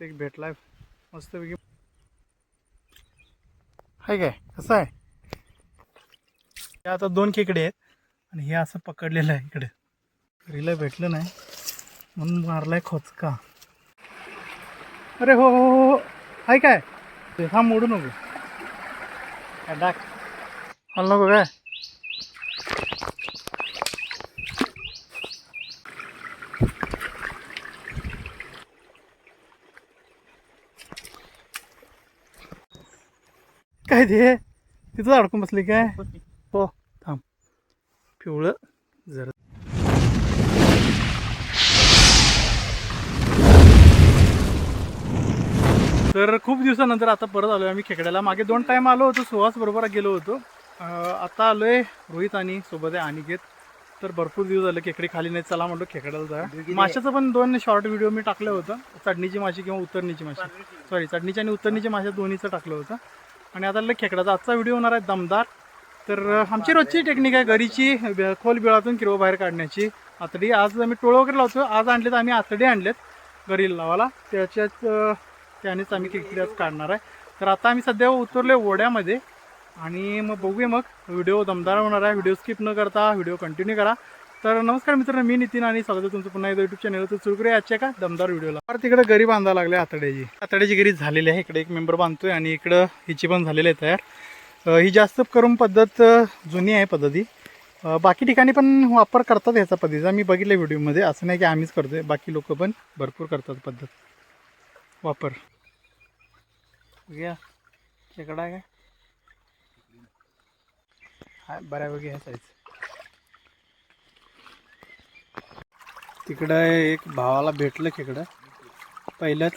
ते एक भेटलाय मस्तपैकी आहे काय? कसं आहे? हे आता दोन खेकडे आहेत आणि हे असं पकडलेलं आहे इकडे. घरीला भेटलं नाही. म्हणून मारलाय खोचका. अरे हो हो हो हो. आहे काय? ते हा मोडू नको. काय डाक. हल नको काय? ते तिथं अडकून बसली काय? हो थांब. पिवळं जरा. तर खूप दिवसानंतर आता परत आलोय आम्ही खेकड्याला. मागे दोन टाइम आलो होतो सुहास बरोबर गेलो होतो. आता आलोय रोहित आणि सोबत आहे अनिकेत. तर भरपूर दिवस झाले खेकडी खाली नाही चला म्हणतो खेकड्याला जा माशाचं पण दोन शॉर्ट व्हिडिओ मी टाकलं होतं. चढणीची माशी किंवा उतरणीची माशी. सॉरी चढणीची आणि उतरणीची माशा दोन्हीचं टाकलं होतं. आणि आता लई खेकड्याचा आजचा व्हिडिओ होणार आहे दमदार. तर आमची रोजची टेक्निक आहे घरीची खोल बिळातून किरवा बाहेर काढण्याची. आतडी आज आम्ही टोळ वगैरे लावतो आज आणलेत आम्ही आतडी आणलेत घरी लावायला. त्याच्यात त्यानेच आम्ही खेकडी आज काढणार आहे. तर आता आम्ही सध्या उतरले ओढ्यामध्ये. आणि मग बघूया मग. व्हिडिओ दमदार होणार आहे. व्हिडिओ स्किप न करता व्हिडिओ कंटिन्यू करा. तर नमस्कार मित्रांनो मी नितीन आणि स्वागत आहे तुमचं पुन्हा एकदा युट्यूब चॅनल तर सुरू करूया आजच्या का दमदार व्हिडिओला तर तिकडे गरी बांधा लागले आतड्याची. आतड्याची गरी झालेली आहे. इकडे एक मेंबर बांधतोय आणि इकडं हिची पण झालेली आहे तयार. ही जास्त करून पद्धत जुनी आहे पद्धती. बाकी ठिकाणी पण वापर करतात ह्याचा पद्धतीचा. मी बघितलं व्हिडिओमध्ये असं नाही की आम्हीच करतोय. बाकी लोक पण भरपूर करतात पद्धत. वापर. घ्या खेकडा आहे काय? बऱ्यापैकी ह्या साईज तिकडं एक भावाला भेटलं खेकडं. पहिलंच.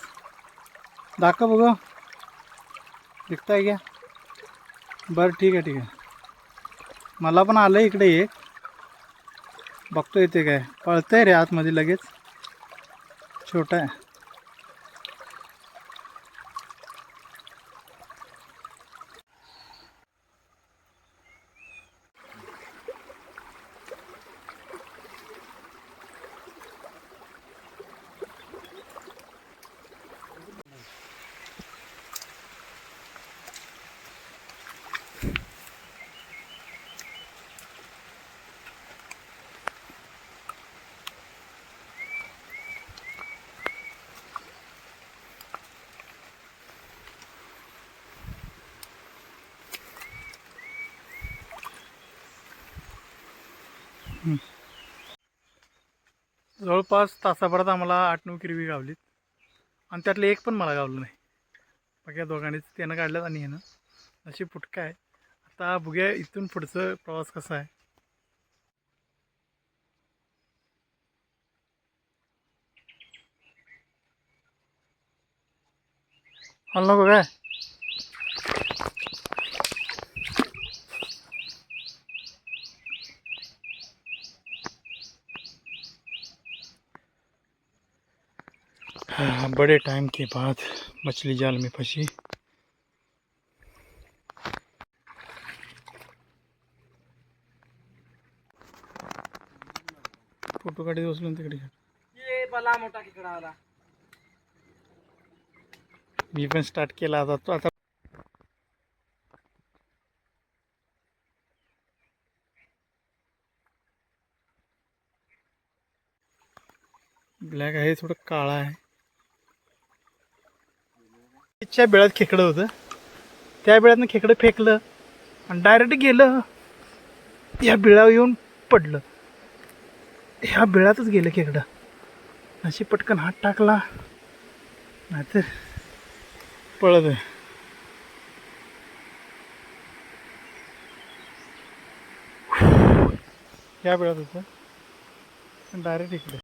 दाखव बघ. दिखताय घ्या बरं ठीक आहे ठीक आहे. मला पण आलं इकडे एक बघतो येते काय. पळतं आहे रे आतमध्ये लगेच. छोटा आहे. जवळपास तासाभरात आम्हाला आठ नऊ किरवी गावलीत. आणि त्यातले एक पण मला गावलं नाही. बाकी या दोघांनीच त्यानं काढल्यात आणि ह्यानं. अशी फुटका आहे आता बघूया इथून पुढचं प्रवास कसा आहे हल नको काय हाँ, बड़े टाइम के बाद मछली जाल में फंसी। फोटो काढी उचलून तिकडे. घ्या. ये बला मोठा खेकडा आला. मी पण स्टार्ट केला आता. तो आता ब्लॅक आहे थोडं काळा आहे. इच्छा बेळात खेकडं होतं. त्या बेळातनं खेकडं फेकलं आणि डायरेक्ट गेलं. या बिळावर येऊन पडलं. ह्या बिळातच गेलं खेकडं अशी पटकन हात टाकला. नाहीतर पळत आहे. या बिळात होतं. डायरेक्ट इकडे.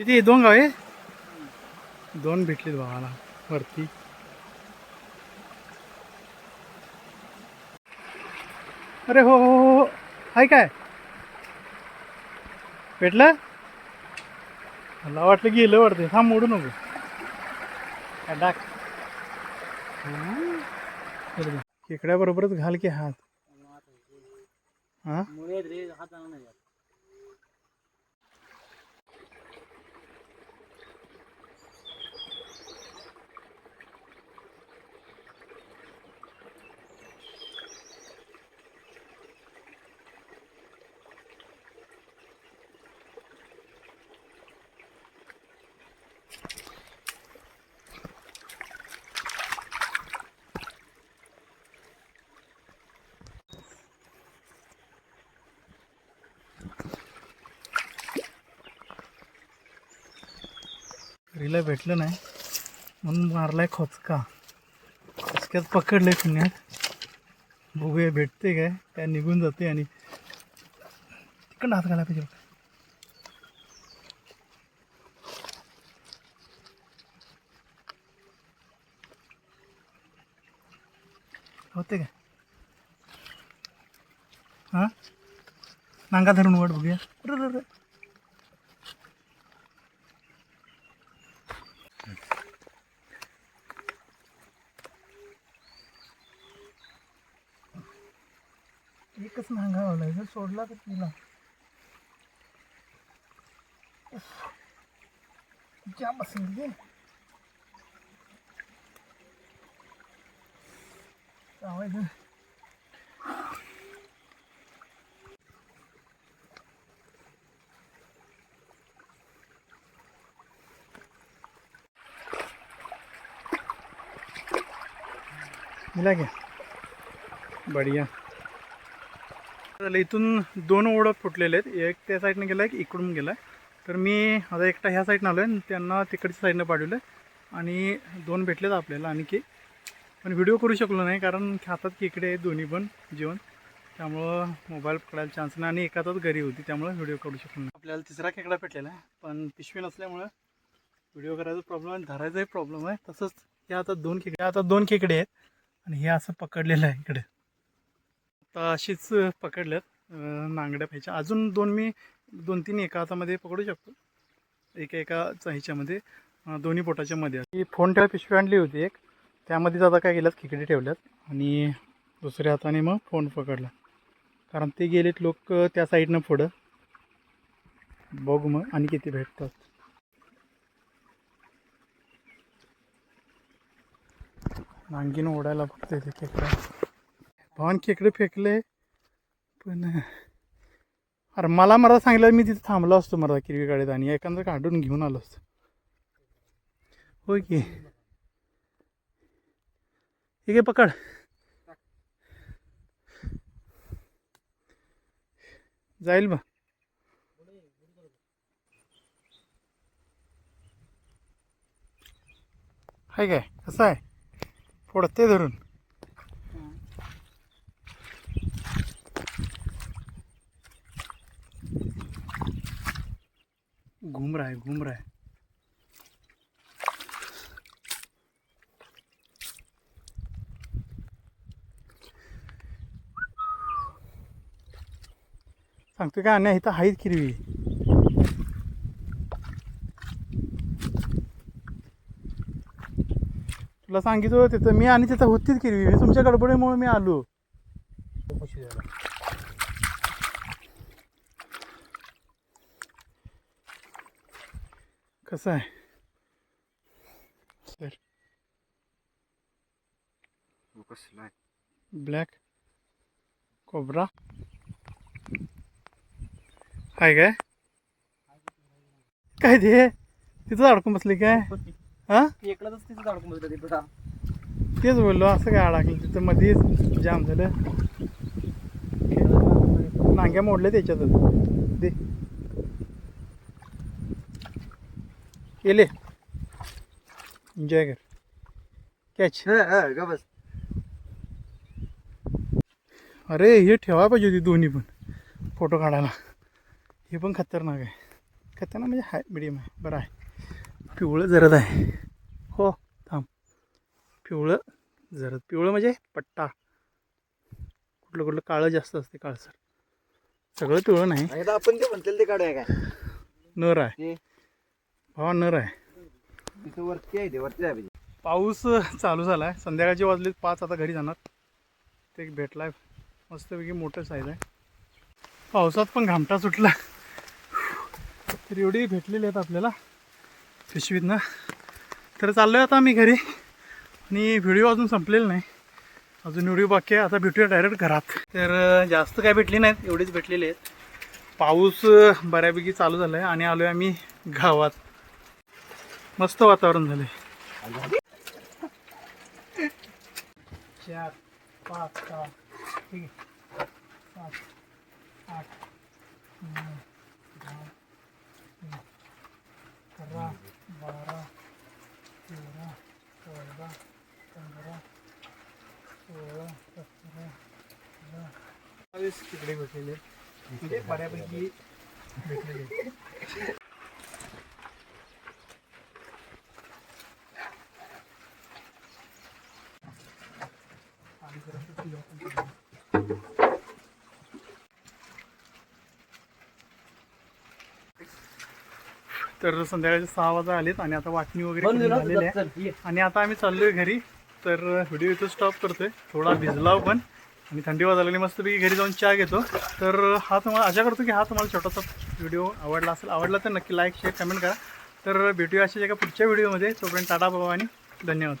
किती? दोन गाव आहे? दोन भेटलेत भावाला वरती. अरे हो हो हो, हो. आहे काय? भेटलं? मला वाटलं गेलं वाटते. थांब मोडू नको. काय डाक? खेकड्याबरोबरच घाल की हात. हां? बकरीला भेटलं नाही. म्हणून मारलाय खोचका. खोचक्यात पकडलंय पुण्यात. बघूया भेटते काय? काय निघून जाते आणि तिकडं हात घाला पाहिजे होते काय? हां? नांगा धरून वाट बघूया अरे, अरे, अरे. एकच नांगा गावलाय जर सोडला तर तिला? जाम बसेल गे. चावायचं मिला क्या? बढिया। झालं इथून दोन ओढं फुटलेले आहेत. एक त्या साईडनं गेला एक इकडून गेला तर मी आता एकटा ह्या साईडनं आलो आहे त्यांना तिकडच्या साईडनं पाठवलं आणि दोन भेटलेत आपल्याला आणखी. पण व्हिडिओ करू शकलो नाही कारण हातात खेकडे आहेत दोन्ही पण जेवण. त्यामुळं मोबाईल पकडायला चान्स नाही आणि एकातच घरी होती त्यामुळं व्हिडिओ करू शकलो नाही. आपल्याला तिसरा खेकडा भेटलेला आहे पण पिशवी नसल्यामुळं व्हिडिओ करायचा प्रॉब्लेम आहे धरायचाही प्रॉब्लेम आहे. तसंच हे आता दोन खेकडे आता दोन खेकडे आहेत आणि हे असं पकडलेलं आहे इकडे. आता अशीच पकडल्यात नांगड्या पाहिजे अजून दोन मी दोन तीन एका हातामध्ये पकडू शकतो. एका एकाचा ह्याच्यामध्ये दोन्ही बोटाच्या मध्ये. ही फोन ठेवा पिशवी आणली होती एक. त्यामध्येच आता काय केल्यात? खिकडे ठेवल्यात. आणि दुसऱ्या हाताने मग फोन पकडला. कारण ते गेलेत लोक त्या साईडनं पुढं. बघू मग आणि किती भेटतात. नांगीनं ओढायला बघते ते खेकडा. भवान इकडे फेकले. पण अरे मला मला सांगितलं मी तिथे थांबलो असतो मला किरवी गाडीत आणि एखादं काढून घेऊन आलो असतो. होय की? ठीक आहे पकड. जाईल बा हाय काय? कसं आहे? फोडते धरून. घूम रहा है घूम रहा है सांगतो का आणि इथं आहेत किरवी. तुला सांगितलं तिथं मी आणि तिथं होतीच किरवी. मी तुमच्या गडबडीमुळे मी आलो. कसं आहे? सर. Black cobra. हाय काय? काय ते? तिथं अडकून बसली काय? हा? एकलाच तिथं अडकून बसलं तेच बोललो असं काय अडकलं? तिथं मध्येच जाम झालं. नांग्या मोडल्या त्याच्यातच. केले एन्जॉय कर. कॅच बस. अरे हे ठेवायला पाहिजे होती दोन्ही पण. फोटो काढायला. हे पण खतरनाक आहे. खतरनाक म्हणजे हाय मिडियम आहे. बरं आहे. पिवळं जरद आहे. हो थांब. पिवळं जरद. पिवळं म्हणजे पट्टा. कुठलं कुठलं काळं जास्त असते काळसर. सगळं पिवळं नाही. आपण ते म्हणतील ते काढूया काय? नर आहे. भावा नर आहे. तिथं वरती आहे ते वरती आहे पाऊस चालू झाला आहे संध्याकाळचे वाजले पाच आता घरी जाणार. ते एक भेटला आहे मस्तपैकी मोठं साईज आहे. पावसात पण घामटा सुटला. तर एवढी भेटलेली आहेत आपल्याला पिशवीतनं. तर चाललो आहे आता आम्ही घरी. आणि व्हिडिओ अजून संपलेला नाही. अजून व्हिडिओ बाकी आहे. आता भेटूया डायरेक्ट घरात. तर जास्त काय भेटली नाहीत. एवढीच भेटलेली आहेत. पाऊस बऱ्यापैकी चालू झाला आहे आणि आलो आहे आम्ही गावात. मस्त वातावरण झालं आहे चार पाच सहा ठीक आहे. सात आठ नऊ दहा अकरा बारा तेरा चौदा पंधरा सोळा सतरा अठरा. बावीस तिकडे भेटलेले म्हणजे बऱ्यापैकी भेटलेले आणि जरा सुट्टी आपण तर संध्याकाळचे सहा वाजता आलेत आणि आता वाटणी वगैरे झालेली आहे. आणि आता आम्ही चाललोय घरी तर व्हिडिओ इथं स्टॉप करतोय. थोडा भिजलाव पण. आणि थंडी वाजायला मस्तपैकी घरी जाऊन चहा घेतो. तर हा तुम्हाला आशा करतो की हा तुम्हाला छोटासा व्हिडिओ आवडला असेल आवडला तर नक्की लाईक शेअर कमेंट करा. तर भेटूया अशाच एका पुढच्या व्हिडिओमध्ये. तोपर्यंत टाटा बाबा आणि धन्यवाद.